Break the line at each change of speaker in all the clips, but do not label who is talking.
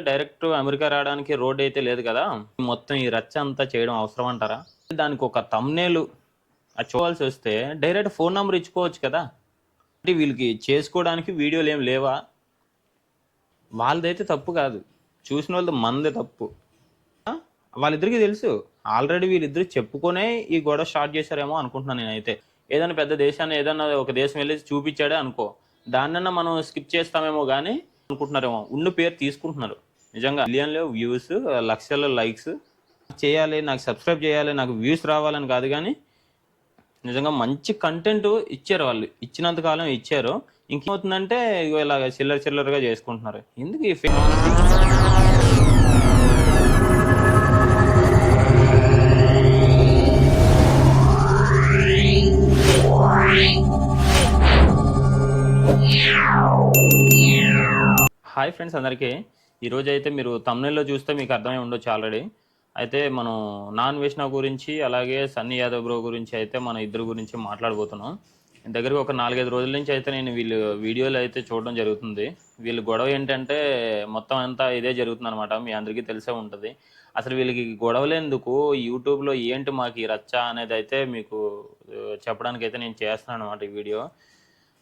Direct America రావడానికి road అయితే లేదు కదా. మొత్తం ఈ రచ్చ అంతా చేయడం అవసరం అంటారా? దానికి ఒక తమ్నేలు అది చూడాల్సి వస్తే డైరెక్ట్ ఫోన్ నెంబర్ ఇచ్చుకోవచ్చు కదా. అంటే వీళ్ళకి చేసుకోవడానికి వీడియోలు ఏం లేవా? వాళ్ళదైతే తప్పు కాదు. చూసిన వాళ్ళది మనదే తప్పు. వాళ్ళిద్దరికీ వాళ్ళిద్దరికి తెలుసు. ఆల్రెడీ వీళ్ళిద్దరు చెప్పుకొనే ఈ గొడవ స్టార్ట్ చేశారేమో అనుకుంటున్నాను నేనైతే. ఏదైనా పెద్ద దేశాన్ని ఏదైనా ఒక దేశం వెళ్ళి చూపించాడే అనుకో. దాన్నన్నా మనం స్కిప్ చేస్తామేమో కానీ అనుకుంటున్నారేమో. ఉన్న పేరు తీసుకుంటున్నారు. నిజంగా మిలియన్లో వ్యూస్ లక్షల లైక్స్. చేయాలి నాకు సబ్స్క్రైబ్ చేయాలి నాకు వ్యూస్ రావాలని కాదు కానీ నిజంగా మంచి కంటెంట్ ఇచ్చారు వాళ్ళు. ఇచ్చినంత కాలం ఇచ్చారు. ఇంకేమవుతుందంటే ఇగో ఇలాగ చిల్లర చిల్లరగా చేసుకుంటున్నారు. ఎందుకు ఈ హాయ్ ఫ్రెండ్స్ అందరికీ. ఈరోజు అయితే మీరు తమిళలో చూస్తే మీకు అర్థమై ఉండొచ్చు ఆల్రెడీ అయితే మనం నాన్ వైష్ణవ్ గురించి అలాగే సన్నీ యాదవ్ బ్రో గురించి అయితే మన ఇద్దరు గురించి మాట్లాడబోతున్నాం. దగ్గరికి ఒక నాలుగైదు రోజుల నుంచి అయితే నేను వీళ్ళు వీడియోలు అయితే చూడడం జరుగుతుంది. వీళ్ళు గొడవ ఏంటంటే మొత్తం అంతా ఇదే జరుగుతుంది అనమాట మీ అందరికీ తెలిసే ఉంటుంది. అసలు వీళ్ళకి గొడవలేందుకు యూట్యూబ్లో ఏంటి మాకు ఈ రచ్చ అనేది అయితే మీకు చెప్పడానికి అయితే నేను చేస్తున్నాను అనమాట ఈ వీడియో.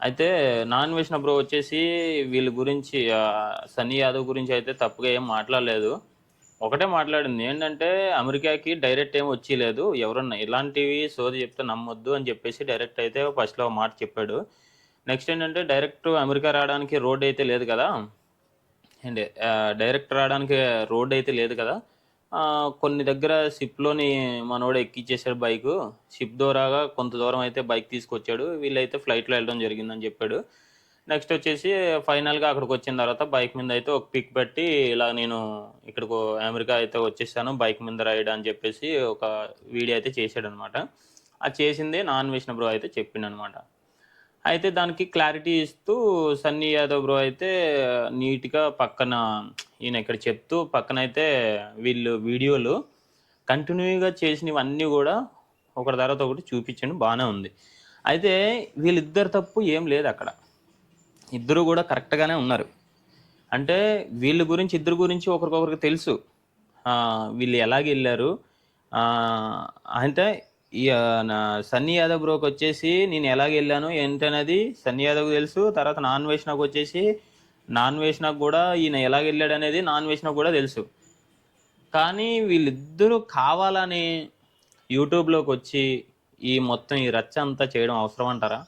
అయితే నాన్ వేసిన బ్రో వచ్చేసి వీళ్ళ గురించి సన్నీ యాదవ్ గురించి అయితే తప్పుగా ఏం మాట్లాడలేదు. ఒకటే మాట్లాడింది ఏంటంటే అమెరికాకి డైరెక్ట్ ఏం వచ్చి లేదు ఎవరన్నా ఇలాంటివి సోది చెప్తే నమ్మొద్దు అని చెప్పేసి డైరెక్ట్ అయితే ఫస్ట్లో మాట చెప్పాడు. నెక్స్ట్ ఏంటంటే డైరెక్ట్ అమెరికా రావడానికి రోడ్ అయితే లేదు కదా. అండ్ డైరెక్ట్ రావడానికి రోడ్ అయితే లేదు కదా. కొన్ని దగ్గర షిప్లోని మనోడు ఎక్కిచ్చేసాడు బైక్ షిప్ ద్వారాగా కొంత దూరం అయితే బైక్ తీసుకొచ్చాడు. వీళ్ళైతే ఫ్లైట్లో వెళ్ళడం జరిగిందని చెప్పాడు. నెక్స్ట్ వచ్చేసి ఫైనల్గా అక్కడికి వచ్చిన తర్వాత బైక్ మీద అయితే ఒక పిక్ పెట్టి ఇలా నేను ఇక్కడికి అమెరికా అయితే వచ్చేసాను బైక్ మీద రైడ్ అని చెప్పేసి ఒక వీడియో అయితే చేశాడు అనమాట అది చేసింది నాన్ విష్ణు బ్రో అయితే చెప్పిండు అనమాట అయితే దానికి క్లారిటీ ఇస్తూ సన్నీ యాదవ్ బ్రో అయితే నీట్గా పక్కన ఈయన ఇక్కడ చెప్తూ పక్కన అయితే వీళ్ళు వీడియోలు కంటిన్యూగా చేసినవన్నీ కూడా ఒకటి తర్వాత ఒకటి చూపించండి బాగానే ఉంది. అయితే వీళ్ళిద్దరు తప్పు ఏం లేదు అక్కడ. ఇద్దరు కూడా కరెక్ట్గానే ఉన్నారు. అంటే వీళ్ళ గురించి ఇద్దరు గురించి ఒకరికొకరికి తెలుసు. వీళ్ళు ఎలాగ వెళ్ళారు అంటే సన్నీ యాదవ్ బ్రోకి వచ్చేసి నేను ఎలాగ వెళ్ళాను ఏంటనేది సన్నీ యాదవ్ తెలుసు. తర్వాత నాన్ వేష్నాకు వచ్చేసి నాన్ వేష్నాకు కూడా ఈయన ఎలాగ వెళ్ళాడు అనేది నాన్ వేష్నాకు కూడా తెలుసు. కానీ వీళ్ళిద్దరూ కావాలని యూట్యూబ్లోకి వచ్చి ఈ మొత్తం ఈ రచ్చ అంతా చేయడం అవసరం అంటారా?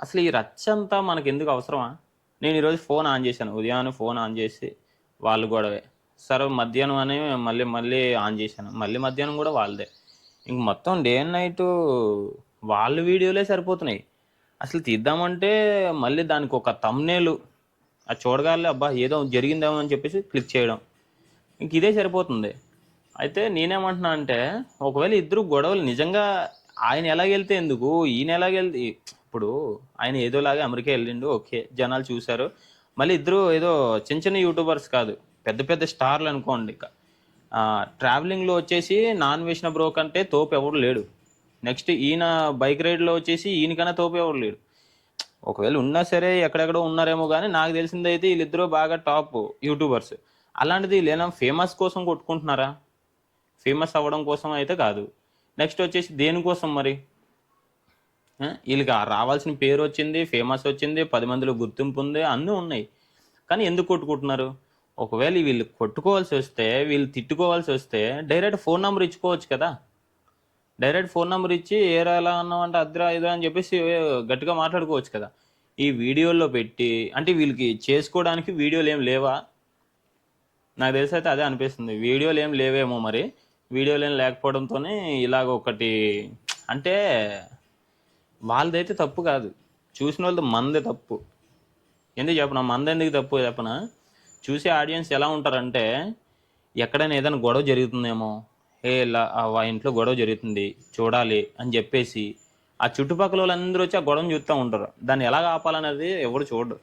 అసలు ఈ రచ్చ అంతా మనకు ఎందుకు అవసరమా? నేను ఈరోజు ఫోన్ ఆన్ చేశాను. ఉదయాన్నే ఫోన్ ఆన్ చేసి వాళ్ళు గొడవే. సరే మధ్యాహ్నం అని మళ్ళీ మళ్ళీ ఆన్ చేశాను. మళ్ళీ మధ్యాహ్నం కూడా వాళ్ళదే. ఇంక మొత్తం డే అండ్ నైట్ వాళ్ళ వీడియోలే సరిపోతున్నాయి. అసలు తీద్దామంటే మళ్ళీ దానికి ఒక తమ్నేలు అది చూడగానే అబ్బా ఏదో జరిగిందేమో అని చెప్పేసి క్లిక్ చేయడం. ఇంక ఇదే సరిపోతుంది. అయితే నేనేమంటున్నా అంటే ఒకవేళ ఇద్దరు గొడవలు నిజంగా ఆయన ఎలాగెళ్తే ఎందుకు? ఈయన ఎలాగెళ్తే ఇప్పుడు ఆయన ఏదోలాగా అమెరికా వెళ్ళిండు ఓకే జనాలు చూశారు. మళ్ళీ ఇద్దరు ఏదో చిన్న చిన్న యూట్యూబర్స్ కాదు పెద్ద పెద్ద స్టార్లు అనుకోండి. ఇక ట్రావెలింగ్లో వచ్చేసి నాన్ వేసిన బ్రో కంటే తోపు ఎవడు లేడు. నెక్స్ట్ ఈయన బైక్ రైడ్లో వచ్చేసి ఈయనకన్నా తోపు ఎవడు లేడు. ఒకవేళ ఉన్నా సరే ఎక్కడెక్కడో ఉన్నారేమో కానీ నాకు తెలిసిందైతే వీళ్ళిద్దరూ బాగా టాప్ యూట్యూబర్స్ అలాంటిది వీళ్ళేనా ఫేమస్ కోసం కొట్టుకుంటున్నారా? ఫేమస్ అవ్వడం కోసం అయితే కాదు. నెక్స్ట్ వచ్చేసి దేనికోసం మరి? వీళ్ళకి రావాల్సిన పేరు వచ్చింది ఫేమస్ వచ్చింది పది మందిలో గుర్తింపు ఉంది అన్నీ ఉన్నాయి. కానీ ఎందుకు కొట్టుకుంటున్నారు? ఒకవేళ వీళ్ళు కొట్టుకోవాల్సి వస్తే వీళ్ళు తిట్టుకోవాల్సి వస్తే డైరెక్ట్ ఫోన్ నెంబర్ ఇచ్చుకోవచ్చు కదా. డైరెక్ట్ ఫోన్ నెంబర్ ఇచ్చి ఏరా ఎలా అన్నావు అంటే అద్రా ఇదో అని చెప్పేసి గట్టిగా మాట్లాడుకోవచ్చు కదా. ఈ వీడియోల్లో పెట్టి అంటే వీళ్ళకి చేసుకోవడానికి వీడియోలు ఏం లేవా? నాకు తెలిసి అయితే అదే అనిపిస్తుంది. వీడియోలు ఏం లేవేమో మరి. వీడియోలు ఏం లేకపోవడంతోనే ఇలాగ ఒకటి అంటే వాళ్ళదైతే తప్పు కాదు. చూసిన వాళ్ళది మందే తప్పు. ఎందుకు చెప్పనా? మంది ఎందుకు తప్పు చెప్పనా? చూసే ఆడియన్స్ ఎలా ఉంటారంటే ఎక్కడైనా ఏదైనా గొడవ జరుగుతుందేమో ఏ ఇలా ఆ వా- ఇంట్లో గొడవ జరుగుతుంది చూడాలి అని చెప్పేసి ఆ చుట్టుపక్కల వాళ్ళందరూ వచ్చి ఆ గొడవను చూస్తూ ఉంటారు. దాన్ని ఎలా ఆపాలనేది ఎవరు చూడరు.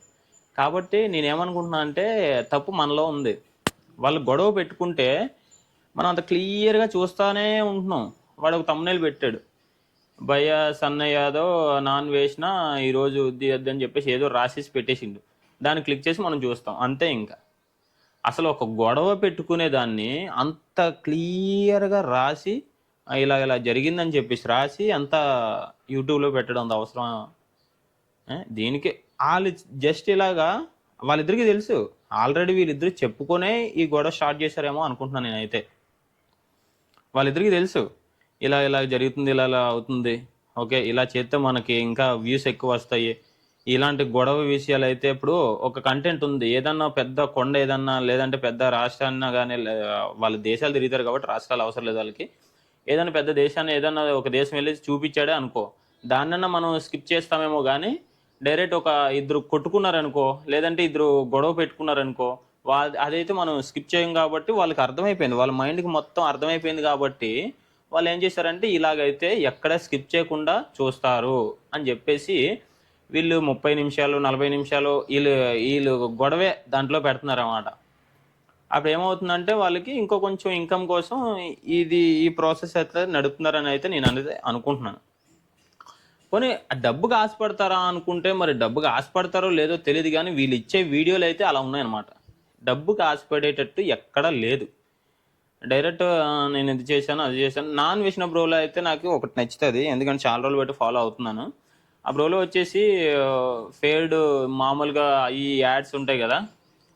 కాబట్టి నేనేమనుకుంటున్నా అంటే తప్పు మనలో ఉంది. వాళ్ళు గొడవ పెట్టుకుంటే మనం అంత క్లియర్గా చూస్తూనే ఉంటున్నాం. వాడు ఒక తమ్మునేలు పెట్టాడు. భయ్య సన్న యాదవ్ నాన్ వేసిన ఈరోజు ఉద్ది వద్దు అని చెప్పేసి ఏదో రాసేసి పెట్టేసిండు. దాన్ని క్లిక్ చేసి మనం చూస్తాం. అంతే ఇంకా. అసలు ఒక గొడవ పెట్టుకునే దాన్ని అంత క్లియర్‌గా రాసి ఇలా ఇలా జరిగిందని చెప్పేసి రాసి అంత యూట్యూబ్‌లో పెట్టడం అంత అవసరమా? దీనికి వాళ్ళు జస్ట్ ఇలాగా వాళ్ళిద్దరికి తెలుసు. ఆల్రెడీ వీళ్ళిద్దరు చెప్పుకొనే ఈ గొడవ స్టార్ట్ చేశారేమో అనుకుంటున్నాను నేనైతే. వాళ్ళిద్దరికి తెలుసు. ఇలా ఇలా జరుగుతుంది. ఇలా ఇలా అవుతుంది. ఓకే. ఇలా చేస్తే మనకి ఇంకా వ్యూస్ ఎక్కువ వస్తాయి ఇలాంటి గొడవ విషయాలు అయితే ఇప్పుడు ఒక కంటెంట్ ఉంది. ఏదన్నా పెద్ద కొండ ఏదన్నా లేదంటే పెద్ద రాష్ట్రాన్న కానీ లే దేశాలు తిరుగుతారు కాబట్టి రాష్ట్రాలు అవసరం లేదు వాళ్ళకి. ఏదైనా పెద్ద దేశాన్ని ఏదన్నా ఒక దేశం వెళ్ళి చూపించాడే అనుకో. దాన్నన్నా మనం స్కిప్ చేస్తామేమో కానీ డైరెక్ట్ ఒక ఇద్దరు కొట్టుకున్నారనుకో, లేదంటే ఇద్దరు గొడవ పెట్టుకున్నారనుకో, వాళ్ళ అదైతే మనం స్కిప్ చేయం కాబట్టి వాళ్ళకి అర్థమైపోయింది. వాళ్ళ మైండ్‌కి మొత్తం అర్థమైపోయింది కాబట్టి వాళ్ళు ఏం చేశారంటే ఇలాగైతే ఎక్కడ స్కిప్ చేయకుండా చూస్తారు అని చెప్పేసి వీళ్ళు 30 నిమిషాలు, 40 నిమిషాలు వీళ్ళు వీళ్ళు గొడవే దాంట్లో పెడుతున్నారనమాట అప్పుడు ఏమవుతుందంటే వాళ్ళకి ఇంకో కొంచెం ఇన్‌కమ్ కోసం ఇది ఈ ప్రాసెస్ అయితే నడుపుతున్నారని అయితే నేను అనేది అనుకుంటున్నాను. పోనీ డబ్బుకి ఆశపడతారా అనుకుంటే మరి డబ్బుకి ఆశపడతారో లేదో తెలియదు కానీ వీళ్ళు ఇచ్చే వీడియోలు అయితే అలా ఉన్నాయన్నమాట. డబ్బుకి ఆశపడేటట్టు ఎక్కడా లేదు. డైరెక్ట్ నేను ఇది చేశాను, అది చేశాను. నాన్ వేసిన బ్రోలో అయితే నాకు ఒకటి నచ్చుతుంది ఎందుకంటే చాలా రోజులు బట్టి ఫాలో అవుతున్నాను. ఆ బ్రోలో వచ్చేసి ఫేర్డ్ మామూలుగా ఈ యాడ్స్ ఉంటాయి కదా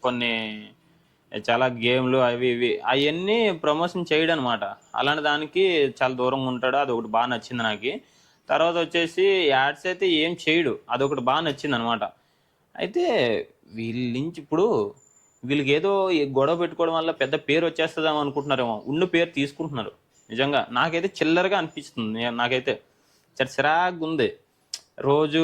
కొన్ని చాలా గేమ్‌లు అవి ఇవి అవన్నీ ప్రమోషన్ చేయడనమాట. అలాంటి దానికి చాలా దూరంగా ఉంటాడు. అది ఒకటి బాగా నచ్చింది నాకు తర్వాత వచ్చేసి యాడ్స్ అయితే ఏం చేయడు. అదొకటి బాగా నచ్చింది అనమాట అయితే వీళ్ళ నుంచి ఇప్పుడు వీళ్ళకి ఏదో గొడవ పెట్టుకోవడం వల్ల పెద్ద పేరు వచ్చేస్తుందేమో అనుకుంటున్నారేమో. ఉన్న పేరు తీసుకుంటున్నారు. నిజంగా. నాకైతే చిల్లరగా అనిపిస్తుంది. నాకైతే. చాలా ఉంది రోజు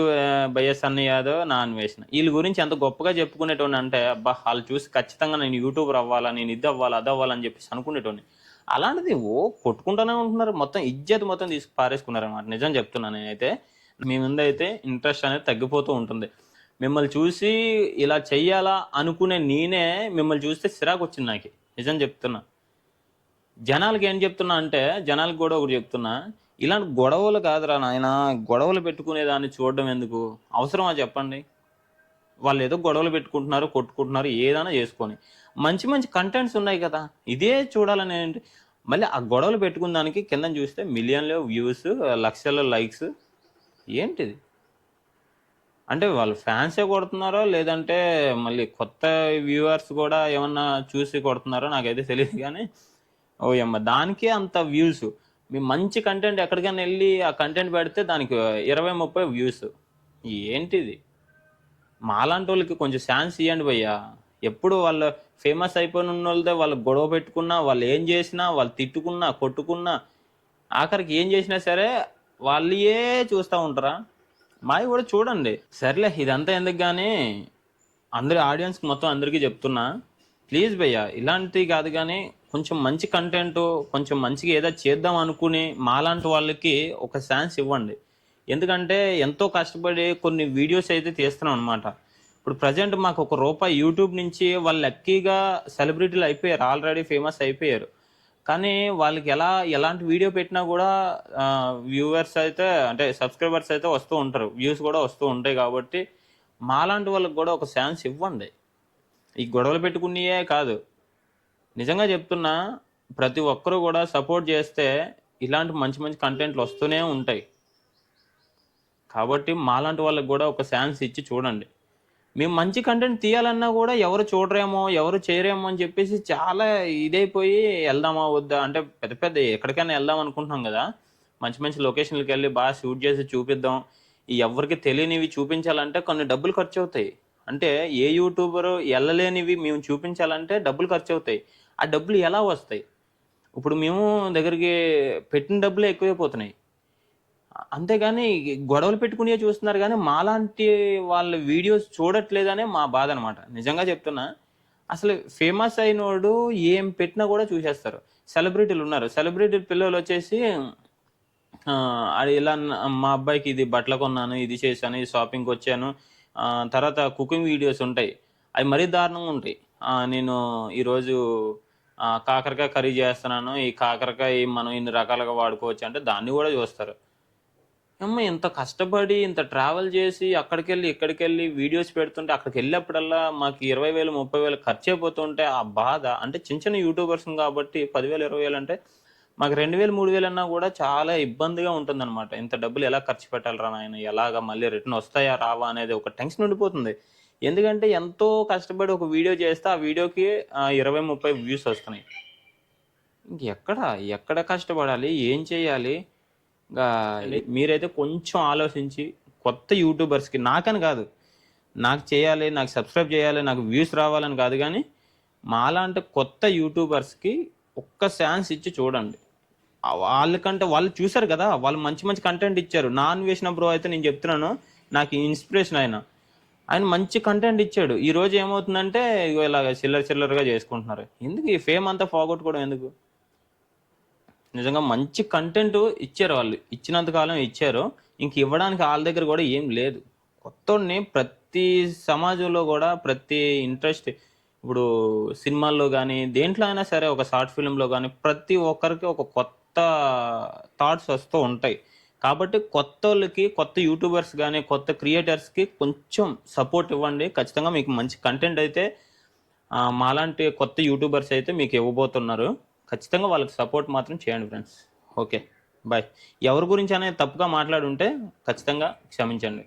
బయస్ అన్న యాదవ్, నా అన్వేషణ. వీళ్ళ గురించి ఎంత గొప్పగా చెప్పుకునేటోడినంటే అబ్బా! వాళ్ళు చూసి ఖచ్చితంగా నేను యూట్యూబర్ అవ్వాలా, నేను ఇది అవ్వాలి, అది అవ్వాలని చెప్పేసి అనుకునేటోడిని. అలాంటిది ఓ కొట్టుకుంటూనే ఉంటున్నారు. మొత్తం ఇజ్జత్ మొత్తం తీసి పారేసుకున్నారనమాట. నిజం చెప్తున్నాను నేనైతే. మీ ముందైతే ఇంట్రెస్ట్ అనేది తగ్గిపోతూ ఉంటుంది. మిమ్మల్ని చూసి ఇలా చెయ్యాలా అనుకునే నేనే మిమ్మల్ని చూస్తే చిరాకొచ్చింది నాకు నిజం చెప్తున్నా. జనాలకి ఏం చెప్తున్నా అంటే జనాలకి కూడా ఒకటి చెప్తున్నా. ఇలాంటి గొడవలు కాదురా నాయనా! గొడవలు పెట్టుకునే దాన్ని చూడడం ఎందుకు? అవసరమా చెప్పండి? వాళ్ళు ఏదో గొడవలు పెట్టుకుంటున్నారు, కొట్టుకుంటున్నారు ఏదైనా చేసుకొని. మంచి మంచి కంటెంట్స్ ఉన్నాయి కదా! ఇదే చూడాలని ఏంటి? మళ్ళీ ఆ గొడవలు పెట్టుకున్న దానికి కింద చూస్తే మిలియన్‌లో వ్యూస్, లక్షల లైక్స్. ఏంటిది? అంటే వాళ్ళు ఫ్యాన్సే కొడుతున్నారో లేదంటే మళ్ళీ కొత్త వ్యూవర్స్ కూడా ఏమన్నా చూసి కొడుతున్నారో నాకైతే తెలియదు కానీ ఓ ఓయమ్మ! దానికే అంత వ్యూస్. మీ మంచి కంటెంట్ ఎక్కడికైనా వెళ్ళి ఆ కంటెంట్ పెడితే దానికి 20, 30 వ్యూస్. ఏంటిది? మాలాంటోళ్ళకి కొంచెం ఛాన్స్ ఇవ్వండి భయ్యా. ఎప్పుడు వాళ్ళు ఫేమస్ అయిపోయిన వాళ్ళదే వాళ్ళు గొడవ పెట్టుకున్నా, వాళ్ళు ఏం చేసినా, వాళ్ళు తిట్టుకున్నా, కొట్టుకున్నా, ఆఖరికి ఏం చేసినా సరే వాళ్ళే చూస్తా ఉంటారా? మావి కూడా చూడండి. సర్లే ఇదంతా ఎందుకు కానీ అందరి ఆడియన్స్‌కి మొత్తం అందరికీ చెప్తున్నా. ప్లీజ్ భయ్యా ఇలాంటివి కాదు కానీ కొంచెం మంచి కంటెంటు, కొంచెం మంచిగా ఏదో చేద్దాం అనుకుని మాలాంటి వాళ్ళకి ఒక ఛాన్స్ ఇవ్వండి. ఎందుకంటే ఎంతో కష్టపడి కొన్ని వీడియోస్ అయితే తీస్తున్నాం అనమాట. ఇప్పుడు ప్రజెంట్ మాకు ఒక రూపాయి యూట్యూబ్ నుంచి వాళ్ళు లక్కీగా సెలబ్రిటీలు అయిపోయారు. ఆల్రెడీ ఫేమస్ అయిపోయారు. కానీ వాళ్ళకి ఎలా ఎలాంటి వీడియో పెట్టినా కూడా వ్యూవర్స్ అయితే అంటే సబ్స్క్రైబర్స్ అయితే వస్తూ ఉంటారు. వ్యూస్ కూడా వస్తూ ఉంటాయి కాబట్టి మాలాంటి వాళ్ళకి కూడా ఒక ఛాన్స్ ఇవ్వండి. ఈ గొడవలు పెట్టుకున్నయే కాదు. నిజంగా చెప్తున్నా ప్రతి ఒక్కరూ కూడా సపోర్ట్ చేస్తే ఇలాంటి మంచి మంచి కంటెంట్లు వస్తూనే ఉంటాయి. కాబట్టి మాలాంటి వాళ్ళకి కూడా ఒక ఛాన్స్ ఇచ్చి చూడండి. మేము మంచి కంటెంట్ తీయాలన్నా కూడా ఎవరు చూడరేమో, ఎవరు చేయరేమో అని చెప్పేసి చాలా ఇదైపోయి వెళ్దామా వద్దా? అంటే పెద్ద పెద్ద ఎక్కడికైనా వెళ్దాం అనుకుంటున్నాం కదా మంచి మంచి లొకేషన్‌లకెళ్ళి బాగా షూట్ చేసి చూపిద్దాం. ఎవరికి తెలియనివి చూపించాలంటే కొన్ని డబ్బులు ఖర్చు అవుతాయి అంటే ఏ యూట్యూబర్ వెళ్ళలేనివి మేము చూపించాలంటే డబ్బులు ఖర్చు అవుతాయి ఆ డబ్బులు ఎలా వస్తాయి? ఇప్పుడు మేము దగ్గరికి పెట్టిన డబ్బులే ఎక్కువైపోతున్నాయి. అంతేగాని గొడవలు పెట్టుకునే చూస్తున్నారు కానీ మాలాంటి వాళ్ళ వీడియోస్ చూడట్లేదనే మా బాధ అనమాట నిజంగా చెప్తున్నా. అసలు ఫేమస్ అయినోడు ఏం పెట్టినా కూడా చూసేస్తారు. సెలబ్రిటీలు ఉన్నారు సెలబ్రిటీ పిల్లలు వచ్చేసి అది ఇలా మా అబ్బాయికి ఇది బట్టలు కొన్నాను, ఇది చేశాను, ఈ షాపింగ్కి వచ్చాను తర్వాత కుకింగ్ వీడియోస్ ఉంటాయి. అవి మరీ దారుణంగా ఉంటాయి. నేను ఈరోజు కాకరకాయ కర్రీ చేస్తున్నాను. ఈ కాకరకాయ మనం ఇన్ని రకాలుగా వాడుకోవచ్చు అంటే దాన్ని కూడా చూస్తారు. అమ్మ ఇంత కష్టపడి ఇంత ట్రావెల్ చేసి అక్కడికి వెళ్ళి ఇక్కడికి వెళ్ళి వీడియోస్ పెడుతుంటే అక్కడికి వెళ్ళినప్పుడల్లా మాకు ఇరవై వేలు ముప్పై వేలు ఖర్చు అయిపోతుంటే ఆ బాధ అంటే చిన్న చిన్న యూట్యూబర్స్ కాబట్టి పదివేలు ఇరవై వేలు అంటే మాకు రెండు వేలు మూడు వేలు అన్నా కూడా చాలా ఇబ్బందిగా ఉంటుందన్నమాట. ఇంత డబ్బులు ఎలా ఖర్చు పెట్టాలరా నాయన? ఎలాగా మళ్ళీ రిటర్న్ వస్తాయా రావా అనేది ఒక టెన్షన్ ఉండిపోతుంది. ఎందుకంటే ఎంతో కష్టపడి ఒక వీడియో చేస్తే ఆ వీడియోకి ఇరవై ముప్పై వ్యూస్ వస్తున్నాయి. ఇంకెక్కడ ఎక్కడ కష్టపడాలి? ఏం చేయాలి? ఇంకా మీరైతే కొంచెం ఆలోచించి కొత్త యూట్యూబర్స్కి నాకని కాదు. నాకు చేయాలి నాకు సబ్స్క్రైబ్ చేయాలి నాకు వ్యూస్ రావాలని కాదు కానీ మాలాంటి కొత్త యూట్యూబర్స్కి ఒక్క ఛాన్స్ ఇచ్చి చూడండి. వాళ్ళకంటే వాళ్ళు చూశారు కదా వాళ్ళు మంచి మంచి కంటెంట్ ఇచ్చారు. నాన్ వేసిన బ్రో అయితే నేను చెప్తున్నాను నాకు ఇన్స్పిరేషన్ ఆయన. ఆయన మంచి కంటెంట్ ఇచ్చాడు. ఈ రోజు ఏమవుతుందంటే ఇగో ఇలాగ చిల్లర చిల్లరగా చేసుకుంటున్నారు. ఎందుకు? ఈ ఫేమ్ అంతా పోగొట్టుకోవడం ఎందుకు? నిజంగా మంచి కంటెంట్ ఇచ్చారు వాళ్ళు. ఇచ్చినంత కాలం ఇచ్చారు. ఇంక ఇవ్వడానికి వాళ్ళ దగ్గర కూడా ఏం లేదు. కొత్తోడిని ప్రతి సమాజంలో కూడా ప్రతి ఇంట్రెస్ట్ ఇప్పుడు సినిమాల్లో కానీ దేంట్లో అయినా సరే ఒక షార్ట్ ఫిల్మ్లో కానీ ప్రతి ఒక్కరికి ఒక కొత్త థాట్స్ వస్తూ ఉంటాయి. కాబట్టి కొత్త వాళ్ళకి కొత్త యూట్యూబర్స్ కానీ కొత్త క్రియేటర్స్కి కొంచెం సపోర్ట్ ఇవ్వండి. ఖచ్చితంగా మీకు మంచి కంటెంట్ అయితే మాలాంటి కొత్త యూట్యూబర్స్ అయితే మీకు ఇవ్వబోతున్నారు. ఖచ్చితంగా వాళ్ళకి సపోర్ట్ మాత్రం చేయండి ఫ్రెండ్స్ ఓకే బాయ్ ఎవరి గురించి అనేది తప్పుగా మాట్లాడుంటే ఖచ్చితంగా క్షమించండి.